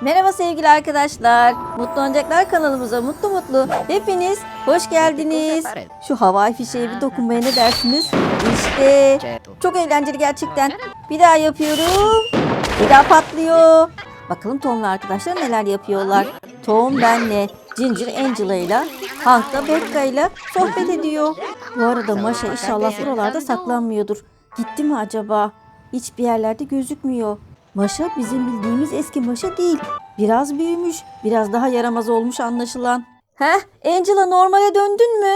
Merhaba sevgili arkadaşlar. Mutlu Oyuncaklar kanalımıza mutlu mutlu hepiniz hoş geldiniz. Şu havai fişeğe bir dokunmaya ne dersiniz? İşte çok eğlenceli gerçekten. Bir daha yapıyorum. Bir daha patlıyor. Bakalım Tom ve arkadaşlar neler yapıyorlar. Tom benle Ginger Angela ile Hank da Becca ile sohbet ediyor. Bu arada Maşa inşallah buralarda saklanmıyordur. Gitti mi acaba? Hiçbir yerlerde gözükmüyor. Maşa bizim bildiğimiz eski Maşa değil. Biraz büyümüş, biraz daha yaramaz olmuş anlaşılan. Heh, Angela normale döndün mü?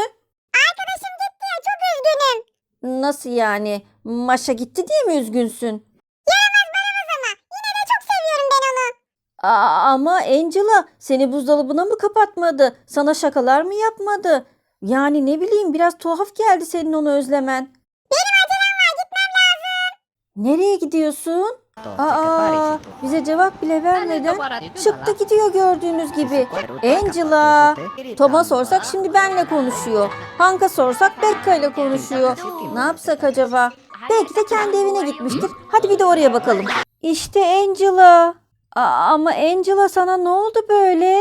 Arkadaşım gitti ya çok üzgünüm. Nasıl yani? Maşa gitti diye mi üzgünsün? Yaramaz baramaz ama yine de çok seviyorum ben onu. Aa, ama Angela seni buzdolabına mı kapatmadı? Sana şakalar mı yapmadı? Yani ne bileyim biraz tuhaf geldi senin onu özlemen. Benim acelem var gitmem lazım. Nereye gidiyorsun? Aa, bize cevap bile vermeden çıktı gidiyor gördüğünüz gibi. Angela. Tom'a sorsak şimdi benle konuşuyor. Hank'a sorsak Becca ile konuşuyor. Ne yapsak acaba? Belki de kendi evine gitmiştir. Hadi bir de oraya bakalım. İşte Angela. Aa, ama Angela sana ne oldu böyle?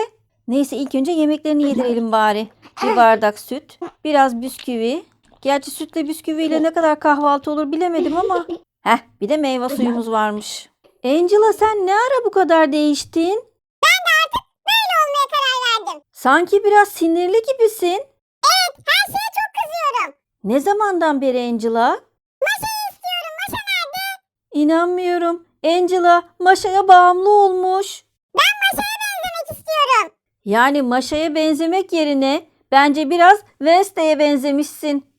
Neyse ilk önce yemeklerini yedirelim bari. Bir bardak süt, biraz bisküvi. Gerçi sütle bisküviyle ne kadar kahvaltı olur bilemedim ama. Heh bir de meyve suyumuz varmış. Angela sen ne ara bu kadar değiştin? Böyle olmaya karar verdim. Sanki biraz sinirli gibisin. Her şeye çok kızıyorum. Ne zamandan beri Angela? Maşayı istiyorum. Maşa nerede? İnanmıyorum. Angela Maşa'ya bağımlı olmuş. Ben Maşa'ya benzemek istiyorum. Yani Maşa'ya benzemek yerine bence biraz Wednesday'e benzemişsin.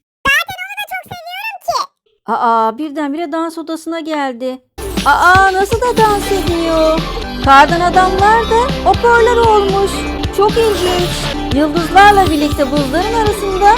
Aa birdenbire dans odasına geldi. Aa nasıl da dans ediyor. Kardan adamlar da hoparlör olmuş. Çok ilginç. Yıldızlarla birlikte buzların arasında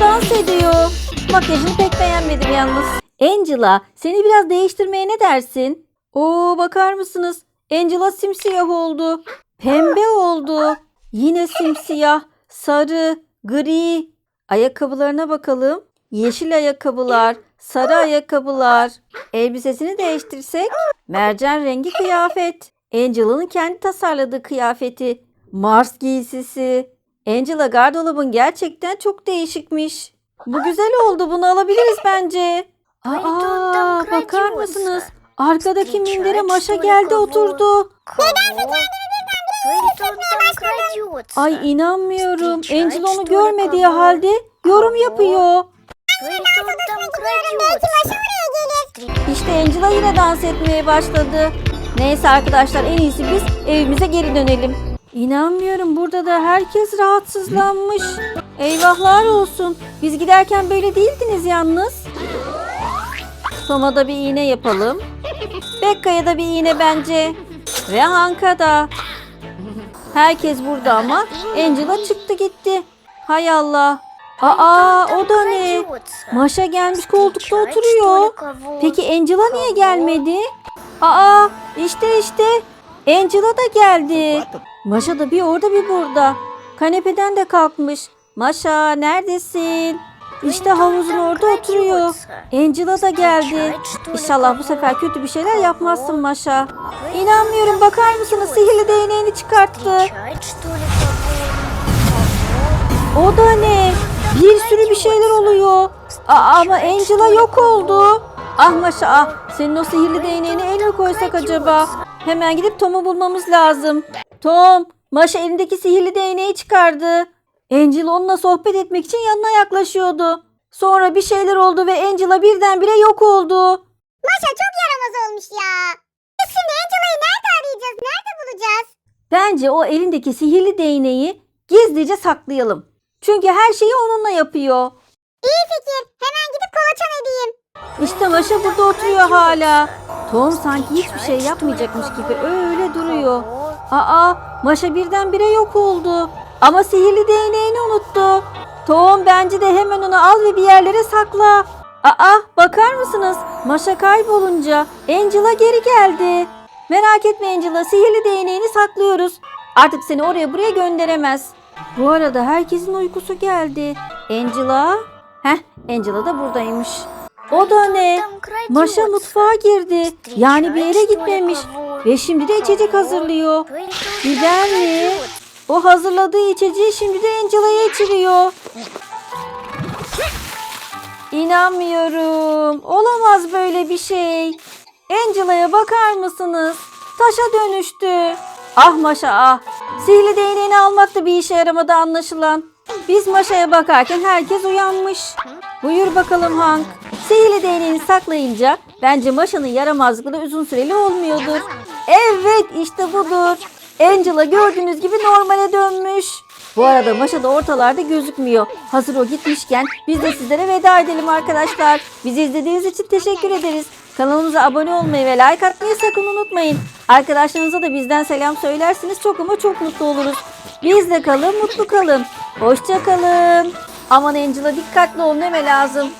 dans ediyor. Makyajını pek beğenmedim yalnız. Angela seni biraz değiştirmeye ne dersin? Oo bakar mısınız? Angela simsiyah oldu. Pembe oldu. Yine simsiyah, sarı, gri. Ayakkabılarına bakalım. Yeşil ayakkabılar, sarı ayakkabılar. Elbisesini değiştirsek mercan rengi kıyafet. Angela'nın kendi tasarladığı kıyafeti. Mars giysisi. Angela gardırobun gerçekten çok değişikmiş. Bu güzel oldu. Bunu alabiliriz bence. Aa, bakar mısınız? Arkadaki mindere Maşa geldi oturdu. Ay inanmıyorum. Angela onu görmediği halde yorum yapıyor. Belki Maşa oraya gelir. İşte Angela yine dans etmeye başladı. Neyse arkadaşlar en iyisi biz evimize geri dönelim. İnanmıyorum burada da herkes rahatsızlanmış. Eyvahlar olsun. Biz giderken böyle değildiniz yalnız. Tom'a da bir iğne yapalım. Bekka'ya da bir iğne bence. Ve Hank'a da. Herkes burada ama Angela çıktı gitti. Hay Allah. Aa o da ne? Maşa gelmiş koltukta oturuyor. Peki Angela niye gelmedi? Aa işte işte. Angela da geldi. Maşa da bir orada bir burada. Kanepeden de kalkmış. Maşa neredesin? İşte havuzun orada oturuyor. Angela da geldi. İnşallah bu sefer kötü bir şeyler yapmazsın Maşa. İnanmıyorum bakar mısınız sihirli değneğini çıkarttı. O da ne? Bir sürü bir şeyler oluyor. Aa, ama Angela yok oldu. Ah Maşa ah. Senin o sihirli değneğine el mi koysak acaba? Hemen gidip Tom'u bulmamız lazım. Tom, Maşa elindeki sihirli değneği çıkardı. Angela onunla sohbet etmek için yanına yaklaşıyordu. Sonra bir şeyler oldu ve Angela birdenbire yok oldu. Maşa çok yaramaz olmuş ya. Biz şimdi Angela'yı nerede arayacağız? Nerede bulacağız? Bence o elindeki sihirli değneği gizlice saklayalım. Çünkü her şeyi onunla yapıyor. İyi fikir. Hemen gidip kolaçan edeyim. İşte Maşa burada oturuyor hala. Tom sanki hiçbir şey yapmayacakmış gibi öyle duruyor. Aa, Maşa birdenbire yok oldu. Ama sihirli değneğini unuttu. Tom bence de hemen onu al ve bir yerlere sakla. Aa, bakar mısınız? Maşa kaybolunca Angela geri geldi. Merak etme Angela, sihirli değneğini saklıyoruz. Artık seni oraya buraya gönderemez. Bu arada herkesin uykusu geldi. Angela? Heh, Angela da buradaymış. O da ne? Maşa mutfağa girdi. Yani bir yere gitmemiş. Ve şimdi de içecek hazırlıyor. Gider mi? O hazırladığı içeceği şimdi de Angela'ya içiriyor. İnanmıyorum. Olamaz böyle bir şey. Angela'ya bakar mısınız? Taşa dönüştü. Ah Maşa ah. Sihirli değneğini almak da bir işe yaramadı anlaşılan. Biz Maşa'ya bakarken herkes uyanmış. Buyur bakalım Hank. Sihirli değneğini saklayınca bence Maşa'nın yaramazlıkları uzun süreli olmuyordur. Evet işte budur. Angela gördüğünüz gibi normale dönmüş. Bu arada Maşa da ortalarda gözükmüyor. Hazır o gitmişken biz de sizlere veda edelim arkadaşlar. Bizi izlediğiniz için teşekkür ederiz. Kanalımıza abone olmayı ve like atmayı sakın unutmayın. Arkadaşlarınıza da bizden selam söylerseniz çok ama çok mutlu oluruz. Bizle kalın, mutlu kalın. Hoşça kalın. Aman Angela dikkatli ol neme lazım.